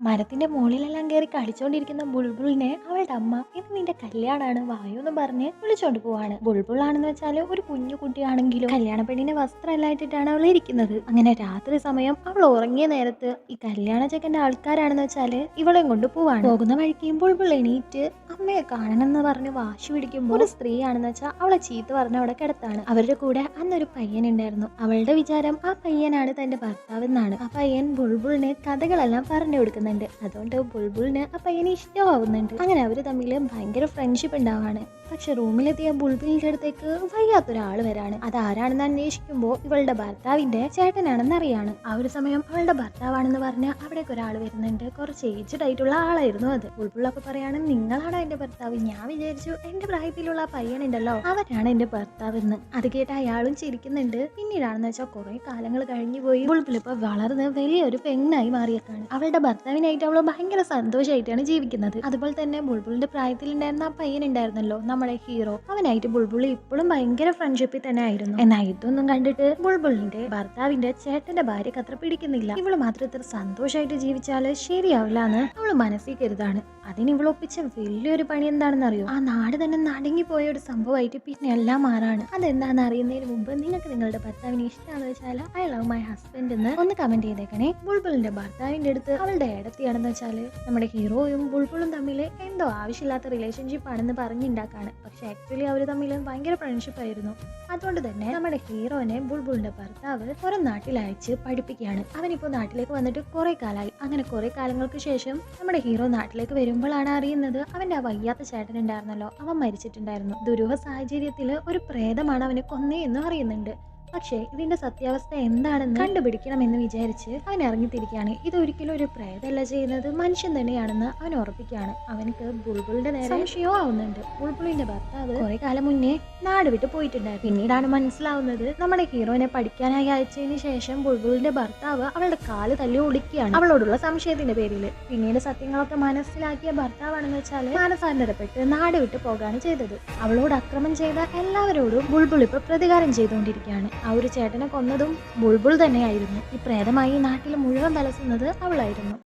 മരത്തിന്റെ മുകളിലെല്ലാം കയറി കളിച്ചോണ്ടിരിക്കുന്ന ബുൾബുളിനെ അവളുടെ അമ്മ ഇത് നിന്റെ കല്യാണമാണ് വായു എന്ന് പറഞ്ഞ് വിളിച്ചോണ്ട് പോവാണ്. ബുൾബുൾ ആണെന്ന് വെച്ചാൽ ഒരു കുഞ്ഞു കുട്ടിയാണെങ്കിലും കല്യാണ പെണ്ണിന്റെ വസ്ത്രം എല്ലാം ഇട്ടിട്ടാണ് അവൾ ഇരിക്കുന്നത്. അങ്ങനെ രാത്രി സമയം അവൾ ഉറങ്ങിയ നേരത്ത് ഈ കല്യാണ ചെക്കന്റെ ആൾക്കാരാണെന്ന് വെച്ചാൽ ഇവളെയും കൊണ്ട് പോവാണ്. പോകുന്ന വഴിക്ക് ബുൾബുൾ എണീറ്റ് അമ്മയെ കാണണം എന്ന് പറഞ്ഞ് വാശി പിടിക്കുമ്പോൾ ഒരു സ്ത്രീയാണെന്ന് വെച്ചാൽ അവളെ ചീത്ത പറഞ്ഞ് അവിടെ കിടത്താണ്. അവരുടെ കൂടെ അന്നൊരു പയ്യൻ ഉണ്ടായിരുന്നു അവളുടെ വിചാരം ആ പയ്യനാണ് തന്റെ ഭർത്താവ് എന്നാണ് ആ പയ്യൻ ബുൾബുളിന് കഥകളെല്ലാം പറഞ്ഞു കൊടുക്കുന്നുണ്ട് അതുകൊണ്ട് ബുൾബുളിന് ആ പയ്യനെ ഇഷ്ടമാവുന്നുണ്ട്. അങ്ങനെ അവർ തമ്മിൽ ഭയങ്കര ഫ്രണ്ട്ഷിപ്പ് ഉണ്ടാവാണ്. പക്ഷെ റൂമിലെത്തിയ ബുൾബിലിന്റെ അടുത്തേക്ക് വയ്യാത്തൊരാൾ വരാണ്. അത് ആരാണെന്ന് അന്വേഷിക്കുമ്പോൾ ഇവളുടെ ഭർത്താവിന്റെ ചേട്ടനാണെന്ന് അറിയാണ് ആ ഒരു സമയം അവളുടെ ഭർത്താവാണെന്ന് പറഞ്ഞ് അവിടേക്ക് ഒരാൾ വരുന്നുണ്ട്. കുറച്ച് ഏജ്ഡ് ആയിട്ടുള്ള ആളായിരുന്നു അത്. ബുൾബുളൊക്കെ പറയാണ് നിങ്ങളാണോ എന്റെ ഭർത്താവ്? ഞാൻ വിചാരിച്ചു എന്റെ പ്രായത്തിലുള്ള പയ്യനുണ്ടല്ലോ. അവരാണ് എന്റെ ഭർത്താവ് എന്ന് അത് കേട്ട് അയാളും ചിരിക്കുന്നുണ്ട്. പിന്നീടാണെന്ന് വെച്ചാൽ കുറെ കാലങ്ങൾ കഴിഞ്ഞു പോയി. ബുൾബിൾ ഇപ്പൊ വളർന്ന് വലിയൊരു പെണ്ണായി മാറിയേക്കാണ്. അവളുടെ ഭർത്താവിനായിട്ട് അവൾ ഭയങ്കര സന്തോഷമായിട്ടാണ് ജീവിക്കുന്നത്. അതുപോലെ തന്നെ ബുൾബുളിന്റെ പ്രായത്തിലുണ്ടായിരുന്ന ആ പയ്യനുണ്ടായിരുന്നല്ലോ. നമ്മുടെ ഹീറോ അവനായിട്ട് ബുൾബുള്ളി ഇപ്പോഴും ഭയങ്കര ഫ്രണ്ട്ഷിപ്പിൽ തന്നെ ആയിരുന്നു. എന്നാൽ ഇതൊന്നും കണ്ടിട്ട് ബുൾബുളിന്റെ ഭർത്താവിന്റെ ചേട്ടന്റെ ഭാര്യക്ക് അത്ര പിടിക്കുന്നില്ല ഇവൾ മാത്രം ഇത്ര സന്തോഷമായിട്ട് ജീവിച്ചാൽ ശരിയാവില്ല എന്ന് അവൾ മനസ്സിൽ കരുതാണ്. അതിന് ഇവൾ ഒപ്പിച്ച വലിയൊരു പണി എന്താണെന്ന് അറിയോ ആ നാട് തന്നെ നടങ്ങി പോയ ഒരു സംഭവമായിട്ട് പിന്നെ എല്ലാം മാറാണ്. അതെന്താണെന്ന് അറിയുന്നതിന് മുമ്പ് നിങ്ങൾക്ക് നിങ്ങളുടെ ഭർത്താവിനെ ഇഷ്ടമാണെന്ന് വെച്ചാൽ ഐ ലവ് മൈ ഹസ്ബൻഡ് എന്ന് ഒന്ന് കമന്റ് ചെയ്തേക്കണേ. ബുൾബുളിന്റെ ഭർത്താവിന്റെ അടുത്ത് അവളുടെ ഇടത്തിയാണെന്ന് വെച്ചാൽ നമ്മുടെ ഹീറോയും ബുൾബുളും തമ്മിൽ എന്തോ ആവശ്യമില്ലാത്ത റിലേഷൻഷിപ്പ് ആണെന്ന് പറഞ്ഞുണ്ടാക്കാണ്. പക്ഷെ ആക്ച്വലി അവർ തമ്മിൽ ഭയങ്കര ഫ്രണ്ട്ഷിപ്പ് ആയിരുന്നു. അതുകൊണ്ട് തന്നെ നമ്മുടെ ഹീറോനെ ബുൾബുളിന്റെ ഭർത്താവ് പുറം നാട്ടിൽ അയച്ച് പഠിപ്പിക്കുകയാണ്. അവനിപ്പോ നാട്ടിലേക്ക് വന്നിട്ട് കുറെ കാലമായി അങ്ങനെ കുറെ കാലങ്ങൾക്ക് ശേഷം നമ്മുടെ ഹീറോ നാട്ടിലേക്ക് വരുമ്പോഴാണ് അറിയുന്നത് അവന്റെ ആ വയ്യാത്ത ചേട്ടൻ ഉണ്ടായിരുന്നല്ലോ. അവൻ മരിച്ചിട്ടുണ്ടായിരുന്നു. ദുരൂഹ സാഹചര്യത്തിൽ ഒരു പ്രേതമാണ് അവനെ കൊന്നേ എന്നും അറിയുന്നുണ്ട്. പക്ഷേ ഇതിന്റെ സത്യാവസ്ഥ എന്താണെന്ന് കണ്ടുപിടിക്കണം എന്ന് വിചാരിച്ച് അവൻ ഇറങ്ങിത്തിരിക്കുകയാണ്. ഇതൊരിക്കലും ഒരു പ്രേതല്ല ചെയ്യുന്നത്. മനുഷ്യൻ തന്നെയാണെന്ന് അവൻ ഉറപ്പിക്കുകയാണ്. അവനക്ക് ബുൾബുളിന്റെ നേരെ സംശയവും ആവുന്നുണ്ട്. ബുൾബുളിന്റെ ഭർത്താവ് കുറെ കാലം മുന്നേ നാട് വിട്ട് പോയിട്ടുണ്ടായിരുന്നു. പിന്നീടാണ് മനസ്സിലാവുന്നത് നമ്മുടെ ഹീറോനെ പഠിക്കാനായി അയച്ചതിന് ശേഷം ബുൾബുളിന്റെ ഭർത്താവ് അവളുടെ കാൽ തല്ലി ഒളിക്കുകയാണ് അവളോടുള്ള സംശയത്തിന്റെ പേരിൽ പിന്നീട് സത്യങ്ങളൊക്കെ മനസ്സിലാക്കിയ ഭർത്താവാണെന്ന് വെച്ചാൽ മാനസാന്തരപ്പെട്ട് നാട് വിട്ട് പോകാണ് ചെയ്തത്. അവളോട് അക്രമം ചെയ്ത എല്ലാവരോടും ബുൾബുൾ ഇപ്പൊ പ്രതികാരം ചെയ്തുകൊണ്ടിരിക്കുകയാണ്. ആ ഒരു ചേട്ടനെ കൊന്നതും ബുൾബുൾ തന്നെയായിരുന്നു. ഈ പ്രേതമായി നാട്ടിൽ മുഴുവൻ തലസുന്നത് അവളായിരുന്നു.